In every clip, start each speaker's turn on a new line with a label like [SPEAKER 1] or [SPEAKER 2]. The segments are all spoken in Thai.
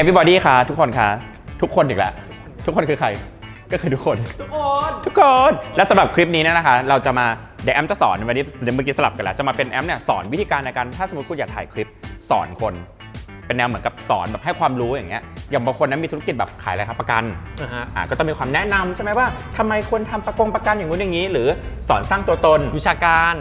[SPEAKER 1] everybody ค่ะ ทุกคนค่ะ ทุกคนอีกแล้วทุกคนคือใคร ก็คือทุกคน
[SPEAKER 2] ทุกคน
[SPEAKER 1] ทุกคน และสำหรับคลิปนี้เนยนะคะ เราจะมาเดี๋ยวแอมจะสอนวันนี้เดี๋ยวเมื่อกี้สลับกันแล้ว จะมาเป็นแอมเนี่ยสอนวิธีการในการถ้าสมมติคุณอยากถ่ายคลิปสอนคน เป็นแนวเหมือนกับสอนแบบให้ความรู้อย่างเงี้ย อย่างบางคนนั้นมีธุรกิจแบบขายอะไรครับประกัน
[SPEAKER 2] อ่าฮะ
[SPEAKER 1] อ่าก็ต้องมีความแนะนำใช่ไหมว่าทำไมควรทำประกงประกันอย่างนู้นอย่างนี้ หรือสอนสร้างตัวตน
[SPEAKER 2] วิชาการ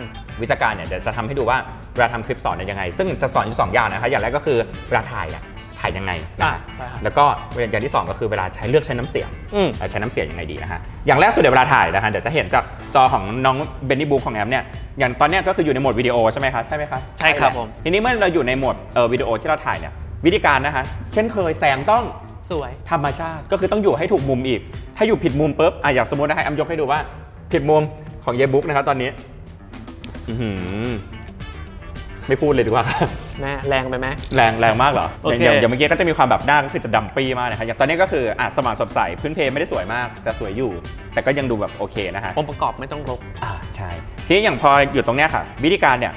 [SPEAKER 1] วิชาการเนี่ยเดี๋ยวจะทำให้ดูว่าเวลาทำคลิปสอนเนี่ยยังไง ซึ่งจะสอนอยู่สองอย่างนะคะอย่างแรกก็คือเวลาถ่ายเนี่ย ถ่ายยังไงนะ
[SPEAKER 2] อ่า
[SPEAKER 1] คะ
[SPEAKER 2] ใช่ครับ
[SPEAKER 1] แล้วก็อย่างที่สองก็คือเวลาใช้เลือกใช้น้ำเสียง
[SPEAKER 2] อืม
[SPEAKER 1] เอ่อใช้น้ำเสียงยังไงดีนะฮะอย่างแรกสุดเดี๋ยวเวลาถ่ายนะฮะเดี๋ยวจะเห็นจากจอของน้องเบนนี่บุ๊กของแอมเนี่ยอย่างตอนเนี้ยก็คืออยู่ในโหมดวิดีโอใช่ไหมคะใช่ไหมคะ
[SPEAKER 2] ใช่ครับ
[SPEAKER 1] แหละ
[SPEAKER 2] ผม
[SPEAKER 1] ทีนี้เมื่อเราอยู่ในโหมดเอ่อวิดีโอที่เราถ่ายเนี่ยวิธีการนะคะเช่นเคยแสงต้อง
[SPEAKER 2] สวย
[SPEAKER 1] ธรรมชาติก็คือต้องอยู่ให้ถูกมุมอีก ถ้าอยู่ผิดมุมปุ๊บอะอย่างสมมตินะฮะแอมยกให้ดูว่า ผิดมุมของเยบุ๊กนะครับตอนนี้อื้อหือ ไม่พูดเลยดีกว่า
[SPEAKER 2] แม่แรงไปไหม
[SPEAKER 1] แรงแรงมากเหรอ
[SPEAKER 2] โอเค
[SPEAKER 1] อย่างอย่างเมื่อกี้ก็จะมีความแบบหน้าก็คือจะดำปีมากนะครับอย่างตอนนี้ก็คืออะสว่างสดใสพื้นเพไม่ได้สวยมาก แต่สวยอยู่ แต่ก็ยังดูแบบโอเคนะฮะ
[SPEAKER 2] องค์ประกอบไม่ต้องรก
[SPEAKER 1] อ่าใช่ทีนี้อย่างพออยู่ตรงเนี้ยค่ะ วิธีการเนี่ย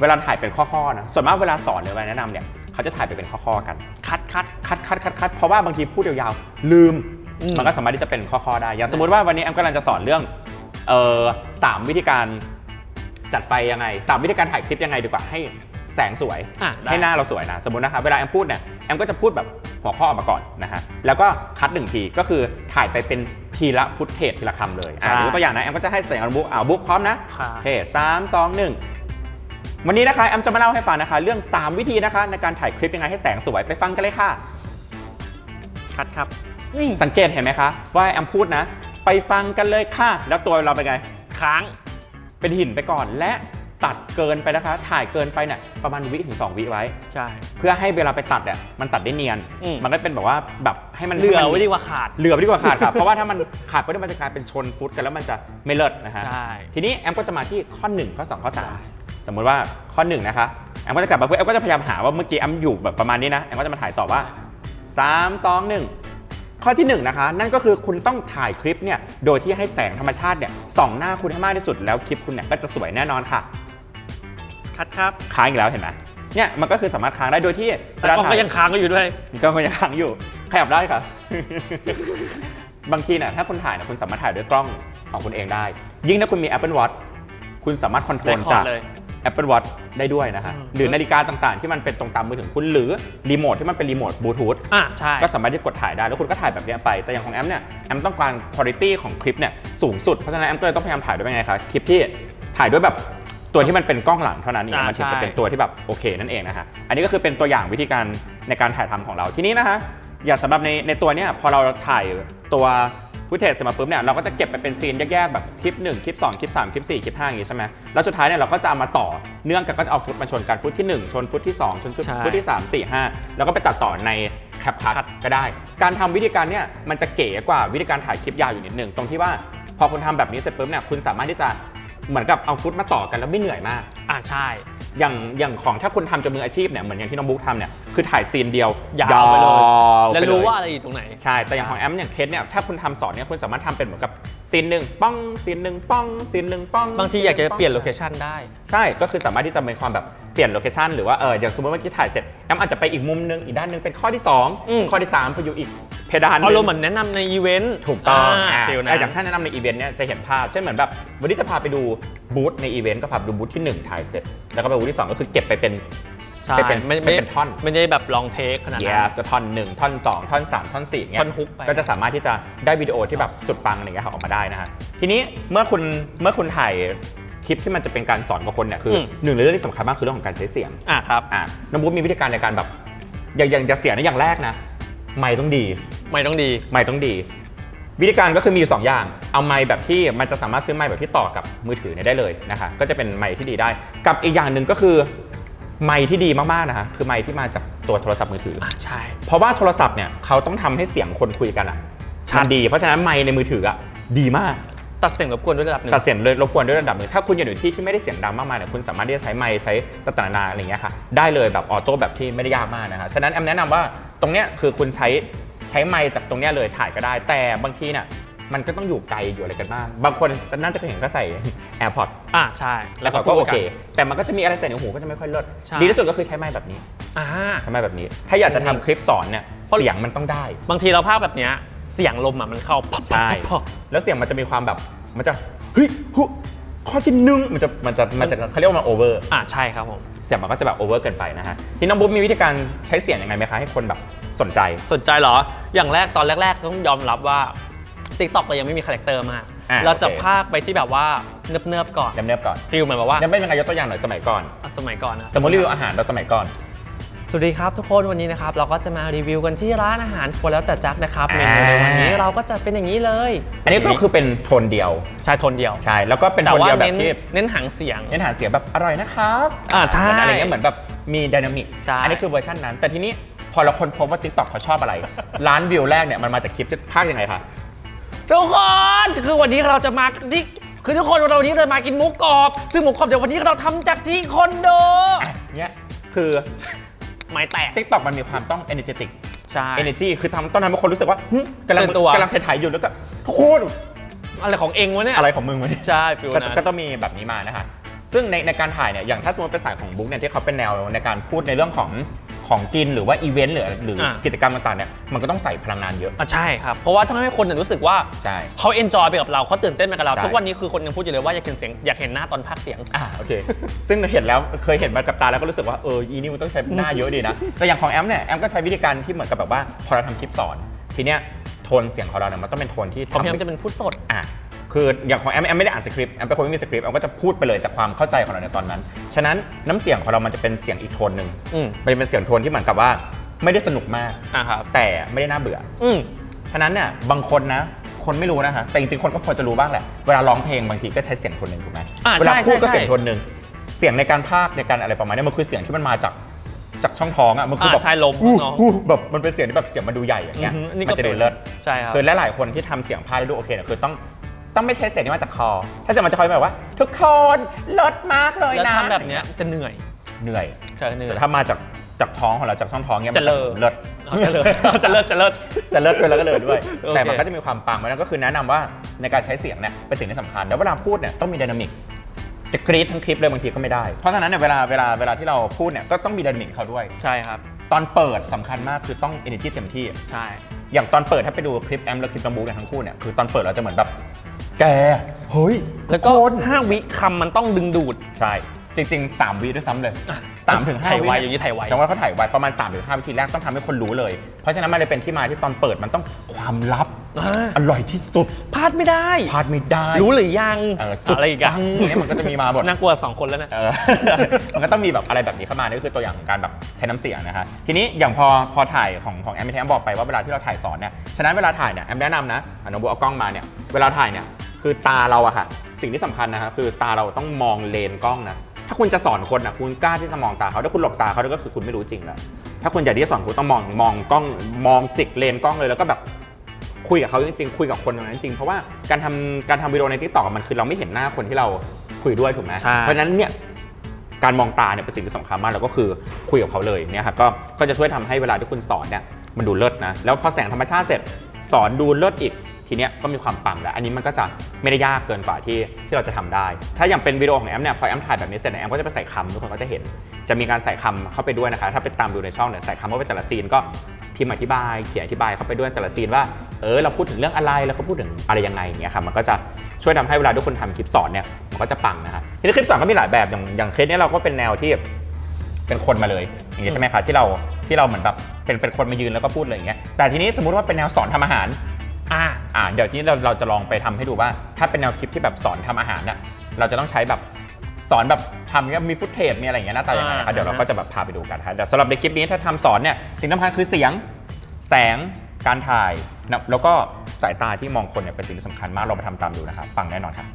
[SPEAKER 1] เวลาถ่ายเป็นข้อๆนะส่วนมากเวลาสอนหรือเวลาแนะนำเนี่ยเขาจะถ่ายไปเป็นข้อๆกัน
[SPEAKER 2] คัดคัด
[SPEAKER 1] คัดคัดคัดคัดเพราะว่าบางทีพูดยาวๆลืม
[SPEAKER 2] อืม
[SPEAKER 1] มันก็สามารถที่จะเป็นข้อๆได้อย่างสมมุติว่าวันนี้แอมกำลังจะสอนเรื่องเอ่อสามวิธีการ จัดไฟยังไงสามวิธีการถ่ายคลิปยังไงดีกว่าให้แสงสวย
[SPEAKER 2] อะได้
[SPEAKER 1] ให้หน้าเราสวยนะ สมมตินะคะเวลาแอมพูดเนี่ยแอมก็จะพูดแบบหัวข้อออกมาก่อนนะฮะแล้วก็คัดหนึ่งทีก็คือถ่ายไปเป็นทีละฟุตเทจทีละคำเลยอะ
[SPEAKER 2] ใช่
[SPEAKER 1] ยกตัวอย่างนะแอมก็จะให้เสียงบุ๊กอ่าบุ๊กพร้อมนะ
[SPEAKER 2] ค่ะ
[SPEAKER 1] โอเคสามสองหนึ่งวันนี้นะคะแอมจะมาเล่าให้ฟังนะคะ เรื่อง 3 วิธีนะคะ ในการถ่ายคลิปยังไงให้แสงสวยไปฟังกันเลยค่ะ
[SPEAKER 2] คัดครับ
[SPEAKER 1] สังเกตเห็นไหมคะ ว่าแอมพูดนะ ไปฟังกันเลยค่ะ แล้วตัวเราเป็นไง
[SPEAKER 2] ค้าง
[SPEAKER 1] เป็นหินไปก่อนและตัดเกินไปนะคะ ถ่ายเกินไปเนี่ยประมาณวิถึง2วิไว้
[SPEAKER 2] ใช่
[SPEAKER 1] เพื่อให้เวลาไปตัดเนี่ยมันตัดได้เนียน
[SPEAKER 2] อืม
[SPEAKER 1] มันก็เป็นแบบว่าแบบให้มัน
[SPEAKER 2] เหลือ
[SPEAKER 1] ให้มัน
[SPEAKER 2] ไว้ดีกว่าขาด
[SPEAKER 1] เหลือไว้ดีกว่าขาดครับ เพราะว่าถ้ามันขาดไปมันจะกลายเป็นชนฟุตกันแล้วมันจะไม่เลิศนะฮะ
[SPEAKER 2] ใช่
[SPEAKER 1] ทีนี้แอมก็จะมาที่ข้อ 1 ข้อ 2 ข้อ 3 สมมุติว่าข้อ 1 นะคะแอมก็จะกลับมาเพื่อแอมก็จะพยายามหาว่าเมื่อกี้แอมอยู่แบบประมาณนี้นะแอมก็จะมาถ่ายต่อว่า 3 2 1 ข้อที่1นะคะนั่นก็คือคุณต้องถ่ายคลิปเนี่ยโดยที่ให้แสงธรรมชาติเนี่ยส่องหน้าคุณให้มากที่สุดแล้วคลิปคุณเนี่ยก็จะสวยแน่นอนค่ะ
[SPEAKER 2] คัดครับ
[SPEAKER 1] ค้างอีกแล้วเห็นไหมเนี่ยมันก็คือสามารถค้างได้โดยที่
[SPEAKER 2] แต่กล้องก็ยังค้างก็อยู่ด้วย
[SPEAKER 1] ก็ยังค้างอยู่ขยับได้ค่ะ บางทีเนี่ยถ้าคุณถ่ายเนี่ยคุณสามารถถ่ายด้วยกล้องของคุณเองได้ ยิ่งถ้าคุณมี Apple Watch คุณสามารถคอนโทรล
[SPEAKER 2] Record
[SPEAKER 1] จาก
[SPEAKER 2] เลย
[SPEAKER 1] Apple Watch ได้ด้วยนะฮะ
[SPEAKER 2] อืม
[SPEAKER 1] หรือนาฬิกาต่างๆ ที่มันเป็นตรงตามมือถือคุณ หรือรีโมทที่มันเป็นรีโมทบลูทูธ
[SPEAKER 2] อะใช่
[SPEAKER 1] ก็สามารถที่จะกดถ่ายได้แล้วคุณก็ถ่ายแบบเนี้ยไป แต่อย่างของแอมเนี่ย แอมต้องการคุณภาพของคลิปเนี่ยสูงสุด เพราะฉะนั้นแอมก็เลยต้องพยายามถ่ายด้วยยังไงคะคลิปที่ถ่ายด้วยแบบตัวที่มันเป็นกล้องหลังเท่านั้นเอง
[SPEAKER 2] อ่า
[SPEAKER 1] มันถึง
[SPEAKER 2] ใช่
[SPEAKER 1] จะเป็นตัวที่แบบโอเคนั่นเองนะฮะ อันนี้ก็คือเป็นตัวอย่างวิธีการในการถ่ายทำของเรา ทีนี้นะฮะ อย่างสำหรับในในตัวเนี้ยพอเราถ่ายตัว ฟุตเทจเสร็จมาปุ๊บเนี่ยเราก็จะเก็บไปเป็นซีนแยกๆแบบคลิป 1 คลิป 2 คลิป 3 คลิป 4 คลิป 5 อย่างงี้ใช่ไหมแล้วสุดท้ายเนี่ยเราก็จะเอามาต่อเนื่องกันก็จะเอาฟุตมาชนกันฟุตที่ 1 ชนฟุตที่ 2 ชนฟุต
[SPEAKER 2] ใช่
[SPEAKER 1] ฟุตที่ 3 4 5 แล้วก็ไปตัดต่อในแคปคัทก็ได้ การทำวิธีการเนี่ยมันจะเก๋กว่าวิธีการถ่ายคลิปยาวอยู่นิดนึงตรงที่ว่าพอคุณทำแบบนี้เสร็จปุ๊บเนี่ยคุณสามารถที่จะเหมือนกับเอาฟุตมาต่อกันแล้วไม่เหนื่อยมาก
[SPEAKER 2] อะใช่
[SPEAKER 1] อย่างอย่างของถ้าคุณทำจนมืออาชีพเนี่ยเหมือนอย่างที่น้องบุ๊กทำเนี่ยคือถ่ายซีนเดียวยา
[SPEAKER 2] วไปเลย
[SPEAKER 1] ว
[SPEAKER 2] แล้ว
[SPEAKER 1] ไปเย
[SPEAKER 2] รู้ว่าอะไรอยู่ตรงไหน
[SPEAKER 1] ใช่ แต่อย่างของแอมอย่างเคสเนี่ย ถ้าคุณทำสอนเนี่ย คุณสามารถทำเป็นเหมือนกับซีนหนึ่งป้องซีนหนึ่งป้องซีนหนึ่งป้อง
[SPEAKER 2] บางทีอยากจะเปลี่ยนโลเคชันได้
[SPEAKER 1] ใช่ ก็คือสามารถที่จะเป็นความแบบเปลี่ยนโลเคชันหรือว่า เออ อย่างสมมติเมื่อกี้ถ่ายเสร็จ แอมอาจจะไปอีกมุมนึง อีกด้านหนึงเป็นข้อที่
[SPEAKER 2] อืม
[SPEAKER 1] 2 ข้อที่ 3 ไปอยู่อีก เพดานห
[SPEAKER 2] เอา
[SPEAKER 1] นึ่
[SPEAKER 2] รมณ์เหมือนแนะนำในอีเวนต์
[SPEAKER 1] ถูกต้องาอ่า
[SPEAKER 2] ฟิล
[SPEAKER 1] แต่
[SPEAKER 2] นะ
[SPEAKER 1] อย่างถ้าแนะนำในอีเวนต์เนี่ยจะเห็นภาพ เช่นเหมือนแบบวันนี้จะพาไปดูบูธในอีเวนต์ก็พาไปดูบูธที่หนึ่งถ่ายเสร็จ แล้วก็ไปบูธที่สองก็คือเก็บไปเป็น
[SPEAKER 2] ใช่
[SPEAKER 1] ไปเป็น
[SPEAKER 2] ไม่
[SPEAKER 1] ไปเป็นท่อน
[SPEAKER 2] ไม่ได้แบบลองเทคขนาดนั้น
[SPEAKER 1] yes ก็ท่อนหนึ่งท่อนสองท่อนสามท่อนสี่เงี้ย
[SPEAKER 2] ท่อนฮุกไป
[SPEAKER 1] ก็จะสามารถที่จะได้วิดีโอที่แบบสุดปังอะไรเงี้ยครับออกมาได้นะฮะทีนี้เมื่อคุณเมื่อคุณถ่ายคลิปที่มันจะเป็นการสอนกับคนเนี่ยคืออ
[SPEAKER 2] ม
[SPEAKER 1] หนึ่งในเรื่องที่สำคัญมากคือเรื่องของการใช้เสียง
[SPEAKER 2] อะครับ
[SPEAKER 1] อะน้องบุ๊คมีวิธีการในการแบบอย่างอย่างจะเสียงนะอย่างแรกนะ ไมค์ต้องดี
[SPEAKER 2] ไม่ต้องดี
[SPEAKER 1] ไมค์ต้องดี วิธีการก็คือมีอยู่สองอย่าง เอาไมค์แบบที่มันจะสามารถซื้อไมค์แบบที่ต่อกับมือถือเนี่ยได้เลยนะคะ ก็จะเป็นไมค์ที่ดีได้ กับอีกอย่างหนึ่งก็คือไมค์ที่ดีมากๆนะคะคือไมค์ที่มาจากตัวโทรศัพท์มือถือ
[SPEAKER 2] อะใช่
[SPEAKER 1] เพราะว่าโทรศัพท์เนี่ยเขาต้องทำให้เสียงคนคุยกันอะ
[SPEAKER 2] ชัด
[SPEAKER 1] มันดี เพราะฉะนั้นไมค์ในมือถืออะดีมาก
[SPEAKER 2] ตัดเสียงรบกวนด้วยระดับหนึ่ง
[SPEAKER 1] ตัดเสียงเลยรบกวนด้วยระดับหนึ่งถ้าคุณอยู่ในที่ที่ไม่ได้เสียงดังมากมายเนี่ยคุณสามารถที่จะใช้ไมค์ใช้ต่างๆนานาอะไรอย่างเงี้ยค่ะได้เลยแบบออโต้แบบที่ไม่ได้ยากมากนะคะฉะนั้นแอมแนะนำว่าตรงเนี้ยคือคุณใช้ใช้ไมค์จากตรงเนี้ยเลยถ่ายก็ได้ แต่บางทีเนี่ยมันก็ต้องอยู่ไกลอยู่อะไรกันบ้างบางคนน่าจะเคยเห็นก็ใส่ AirPods
[SPEAKER 2] อ่าใช่
[SPEAKER 1] แล้วเขาก็โอเค แต่มันก็จะมีอะไรใส่ในหูก็จะไม่ค่อยเลิศ
[SPEAKER 2] ใช่
[SPEAKER 1] ดีที่สุดก็คือใช้ไม้แบบนี้
[SPEAKER 2] อ่า
[SPEAKER 1] ใช้ไม้แบบนี้ ถ้าอยากจะทำคลิปสอนเนี่ย
[SPEAKER 2] เพราะ
[SPEAKER 1] เสียงมันต้องได้
[SPEAKER 2] บางทีเราภาคแบบเนี้ย เสียงลมอะมันเข้าพับ
[SPEAKER 1] ใช่
[SPEAKER 2] พับ
[SPEAKER 1] แล้วเสียงมันจะมีความแบบ มันจะเฮ้ยหุข้อที่หนึ่งมันจะมันจะมันจะเขาเรียกว่ามันโอเวอร์
[SPEAKER 2] อ่าใช่ครับผม
[SPEAKER 1] เสียงมันก็จะแบบโอเวอร์เกินไปนะฮะที่น้องบุ๊บมีวิธีการใช้เสียงยังไงไหมคะให้คนแบบสนใจ
[SPEAKER 2] สนใจเหรอ อย่างแรกตอนแรก ๆ ต้องยอมรับว่า t ิ k t o k เรายังไม่มีคาแรคเตอร์มาก
[SPEAKER 1] อะ
[SPEAKER 2] เราจะ
[SPEAKER 1] โอเค
[SPEAKER 2] ภาคไปที่แบบว่าเนิบๆก่อน
[SPEAKER 1] เนิบๆก่อน
[SPEAKER 2] ฟิลเหมือนแบบว่า
[SPEAKER 1] เนิบๆเป็นไงยกตัวอย่างหน่อยสมัยก่อน
[SPEAKER 2] อะสมัยก่อนนะ
[SPEAKER 1] สมมติรีวิวอาหารแบบสมัยก่อน
[SPEAKER 2] สวัสดีครับทุกคนวันนี้นะครับเราก็จะมารีวิวกันที่ร้านอาหารครัวแล้วแต่จักนะครับเม
[SPEAKER 1] อ่า
[SPEAKER 2] นูในวันนี้เราก็จะเป็นอย่างนี้เลย
[SPEAKER 1] อันนี้ก็คือเป็นโทนเดียว
[SPEAKER 2] ใช่โทนเดียว
[SPEAKER 1] ใช่แล้วก็เป็น
[SPEAKER 2] แต่
[SPEAKER 1] โทน
[SPEAKER 2] ว่า
[SPEAKER 1] เดียวแบ
[SPEAKER 2] เน้
[SPEAKER 1] บ
[SPEAKER 2] น
[SPEAKER 1] ที่
[SPEAKER 2] เน้นหางเสียง
[SPEAKER 1] เน้นหาเสียงแบบอร่อยนะครับ
[SPEAKER 2] อ่าใช่
[SPEAKER 1] อะไรเงี้ยเหมือนแบบมีไดนามิก
[SPEAKER 2] ใช่
[SPEAKER 1] อันี้คือเวอร์ชันนั้น แต่ทีนี้พอเราค้นพบว่า TikTok เขาชอบอะไรล้านวิวแรกเนี่ยมันมาจากคลิปที่ภาคยังไงคะ
[SPEAKER 2] ทุกคนคือวันนี้เราจะมาที่คือทุกคนวันนี้เรามากินหมูกรอบ ซึ่งหมูกรอบเดี๋ยววันนี้เราทำจากที่คอนโด
[SPEAKER 1] อะเนี่ยคือ
[SPEAKER 2] ไม้แตก
[SPEAKER 1] TikTok มันมีความต้อง energetic
[SPEAKER 2] ใช่
[SPEAKER 1] energy คือทำต้องทำให้คนรู้สึกว่าหึกำลัง
[SPEAKER 2] เป็นตัว
[SPEAKER 1] กำลังถ่ายๆอยู่แล้วก็โคตร
[SPEAKER 2] อะไรของเองวะเนี่ย
[SPEAKER 1] อะไรของมึงวะเนี่ย
[SPEAKER 2] ใช่ฟิล
[SPEAKER 1] ก็
[SPEAKER 2] นั้น
[SPEAKER 1] ก็ต้องมีแบบนี้มานะคะ ซึ่งในในการถ่ายเนี่ย อย่างถ้าสมมติเป็นสายของบุ๊กเนี่ยที่เขาเป็นแนวในการพูดในเรื่องของ ของกินหรือว่าอีเวนต์หรือหรืออากิจกรรมต่างๆเนี่ยมันก็ต้องใส่พลังงานเยอะ
[SPEAKER 2] อะใช่ครับ เพราะว่าทำให้คนเนี่ยรู้สึกว่า
[SPEAKER 1] ใช่
[SPEAKER 2] เขาเอนจอยไปกับเราเขาตื่นเต้นไปกับเรา
[SPEAKER 1] ใช่
[SPEAKER 2] ทุกวันนี้คือคนยังพูดอยู่เลยว่าอยากเห็นเสียงอยากเห็นหน้าตอนพากย์เสียง
[SPEAKER 1] อ่าโอเค ซึ่งเห็นแล้วเคยเห็นมากับตาแล้วก็รู้สึกว่าเอออีนี่มันต้องใช้หน้าเยอะดีนะ แต่อย่างของแอมเนี่ยแอมก็ใช้วิธีการที่เหมือนกับแบบว่าพอเราทำคลิปสอน ทีเนี้ยโทนเสียงของเราเนี่ยมันต้องเป็นโทนที่
[SPEAKER 2] ผมพยายาม
[SPEAKER 1] ทำ
[SPEAKER 2] จะเป็นพูดสด
[SPEAKER 1] อะ คืออย่างของแอมแอมไม่ได้อ่านสคริปต์แอมเป็นคนไม่มีสคริปต์แอมก็จะพูดไปเลยจากความเข้าใจของเราในตอนนั้น ฉะนั้นน้ำเสียงของเรามันจะเป็นเสียงอีกโทนหนึ่ง
[SPEAKER 2] อืม
[SPEAKER 1] มันจะเป็นเสียงโทนที่เหมือนกับว่าไม่ได้สนุกมาก
[SPEAKER 2] อะครับ
[SPEAKER 1] แต่ไม่ได้น่าเบื่อ
[SPEAKER 2] อืม
[SPEAKER 1] ฉะนั้นเนี่ยบางคนนะ คนไม่รู้นะคะแต่จริงๆ คนก็พอจะรู้บ้างแหละ เวลาร้องเพลงบางทีก็ใช้เสียงคนหนึ่งถูกไหม
[SPEAKER 2] อ่า
[SPEAKER 1] เวลา
[SPEAKER 2] ใช่
[SPEAKER 1] พูดก็
[SPEAKER 2] ใช่
[SPEAKER 1] เสียงคนหนึ่งเสียงในการพากย์ในการอะไรประมาณนี้มันคือเสียงที่มันมาจากจากช่องท้องอะมันคือแบบ
[SPEAKER 2] อ่าใช่ลม
[SPEAKER 1] อู้
[SPEAKER 2] เนอะ
[SPEAKER 1] อู้แบบมันเป็นเสียงที่แบบเสียงมันดูใหญ่อย่างเงี้ย
[SPEAKER 2] อือฮึนี่
[SPEAKER 1] มั
[SPEAKER 2] ก็
[SPEAKER 1] นจะดู
[SPEAKER 2] เป็น
[SPEAKER 1] เลิศ
[SPEAKER 2] ใช่ครับ
[SPEAKER 1] คือหลายๆคนที่ทำเสียงพากย์ได้ดูโอเคเนี่ยคือต้อง ต้องไม่ใช้เสียงที่มาจากคอ ถ้าเสียงมันจะคอยแบบว่า ทุกคนเลิศมากเลย
[SPEAKER 2] แล้ว
[SPEAKER 1] นะ
[SPEAKER 2] ทำแบบเนี้ยจะเหนื่อย
[SPEAKER 1] เหนื่อย
[SPEAKER 2] ใช่เหนื่อ
[SPEAKER 1] แต่
[SPEAKER 2] ย
[SPEAKER 1] ถ้ามาจากจากท้องของเราจากช่องท้องเงี้ยมัน
[SPEAKER 2] จะเลิศ
[SPEAKER 1] เลิศ
[SPEAKER 2] เอาจะเลิศจะเลิศจะเลิศ
[SPEAKER 1] จะเลิศด้วยแล้วก็เลยด้วย
[SPEAKER 2] โอเค
[SPEAKER 1] แต่มันก็จะมีความปังเพราะฉะนั้นก็คือแนะนำว่าในการใช้เสียงเนี่ยเป็นสิ่งที่สำคัญ แล้วเวลาพูดเนี่ยต้องมีไดนามิก จะกรี๊ดทั้งคลิปเลยบางทีก็ไม่ได้ เพราะฉะนั้นเนี่ยเวลาเวลาเวลาที่เราพูดเนี่ยก็ต้องมีไดนามิกเขาด้วย
[SPEAKER 2] ใช่ครับ
[SPEAKER 1] ตอนเปิดสำคัญมากคือต้อง energy เต็มที่
[SPEAKER 2] ใช่
[SPEAKER 1] อย่างตอนเปิดถ้าไปดูคลิปแอมและคลิปตอมบูกันทั้งคู่เนี่ยคือตอนเปิดเราจะเหมือนแบบ แก เฮ้ย
[SPEAKER 2] แล้วก็
[SPEAKER 1] ทุคน
[SPEAKER 2] ห้าวิคำมันต้องดึงดูด
[SPEAKER 1] ใช่ จริง ๆ 3วิด้วยซ้ำเลย
[SPEAKER 2] อะ
[SPEAKER 1] สามถึงห้า
[SPEAKER 2] ถ่าย
[SPEAKER 1] วิ
[SPEAKER 2] ไวอย่างนี้ถ่ายไว
[SPEAKER 1] ฉันว่าเขาถ่ายไวประมาณ3าถึงห้าวิธีแรกต้องทำให้คนรู้เลย เพราะฉะนั้นมันเลยเป็นที่มาที่ตอนเปิดมันต้องความลับ
[SPEAKER 2] อ่า
[SPEAKER 1] อร่อยที่สุด
[SPEAKER 2] พลาดไม่ได้
[SPEAKER 1] พลาดไม่ได้
[SPEAKER 2] รู้หรือยัง
[SPEAKER 1] เออจุด
[SPEAKER 2] อะไรอีกอะ
[SPEAKER 1] ปังเนี่ยมันก็จะมีมาหมด
[SPEAKER 2] น่ากลัวสองคนแล้วนะ
[SPEAKER 1] เออ มันก็ต้องมีแบบอะไรแบบนี้เข้ามานี่ก็คือตัวอย่างของการแบบใช้น้ำเสียงนะฮะทีนี้อย่างพอพอถ่ายของของแอมที่แอมบอกไปว่าเวลาที่เราถ่ายสอนเนี่ย ฉะนั้นเวลาถ่ายเนี่ยแอมแนะนำนะอะน้องบูเอากล้องมาเนี่ย เวลาถ่ายเนี่ย คือตาเราอะค่ะ สิ่งที่สำคัญนะฮะคือตาเราต้องมองเลนกล้องนะ ถ้าคุณจะสอนคนอะคุณกล้าที่จะมองตาเขาถ้าคุณหลบตาเขาก็คือคุณไม่รู้จริงแล้วถ้าคุณอยากที่จะสอนคุณต้องมองมองกล้องมองจิกเลนกล้องเลยแล้วก็แบบ คุยกับเขาจริงๆ คุยกับคนตรงนั้นจริง เพราะว่าการทำการทำวิดีโอในทิกตอกมันคือเราไม่เห็นหน้าคนที่เราคุยด้วยถูกไหม
[SPEAKER 2] ใช่
[SPEAKER 1] เพราะฉะนั้นเนี่ยการมองตาเนี่ยเป็นสิ่งที่สำคัญมากแล้วก็คือคุยกับเขาเลยเนี่ยครับก็ก็จะช่วยทำให้เวลาที่คุณสอนเนี่ยมันดูเลิศนะแล้วพอแสงธรรมชาติเสร็จ สอนดูเลิศอีก ทีเนี้ยก็มีความปังแล้ว อันนี้มันก็จะไม่ได้ยากเกินกว่าที่ที่เราจะทำได้ ถ้าอย่างเป็นวิดีโอของแอมเนี่ยพอแอมถ่ายแบบนี้เสร็จเนี่ยแอมก็จะไปใส่คำทุกคนก็จะเห็น จะมีการใส่คำเข้าไปด้วยนะคะ ถ้าไปตามดูในช่องเนี่ยใส่คำเข้าไปแต่ละซีนก็พิมพ์อธิบายเขียนอธิบายเข้าไปด้วยแต่ละซีนว่าเออเราพูดถึงเรื่องอะไรแล้วก็พูดถึงอะไรยังไงอย่างเงี้ยครับมันก็จะช่วยทำให้เวลาทุกคนทำคลิปสอนเนี่ยมันก็จะปังนะฮะทีนี้คลิปสอนก็มีหลายแบบอย่างอย่างเคสเนี้ยเราก็เป็นแนวที่ เป็นคนมาเลยอย่างเงี้ยใช่ไหมคะที่เราที่เราเหมือนแบบเป็นเป็นคนมายืนแล้วก็พูดเลยอย่างเงี้ยแต่ทีนี้สมมติว่าเป็นแนวสอนทำอาหาร
[SPEAKER 2] อ่า
[SPEAKER 1] อ่าเดี๋ยวทีนี้เราเราจะลองไปทำให้ดูว่า ถ้าเป็นแนวคลิปที่แบบสอนทำอาหารเนี่ยเราจะต้องใช้แบบสอนแบบทำเงี้ยมีฟุตเทจมีอะไรอย่างเงี้ยหน้าตายังไงนะคะ
[SPEAKER 2] อ่า
[SPEAKER 1] เดี๋ยวเราก็จะแบบพาไปดูกันนะคะแต่สำหรับในคลิปนี้ถ้าทำสอนเนี่ยสิ่งสำคัญคือเสียง แสงการถ่ายนะแล้วก็สายตาที่มองคนเนี่ยเป็นสิ่งที่สำคัญมากเราไปทำตามดูนะครับปังแน่นอนครับ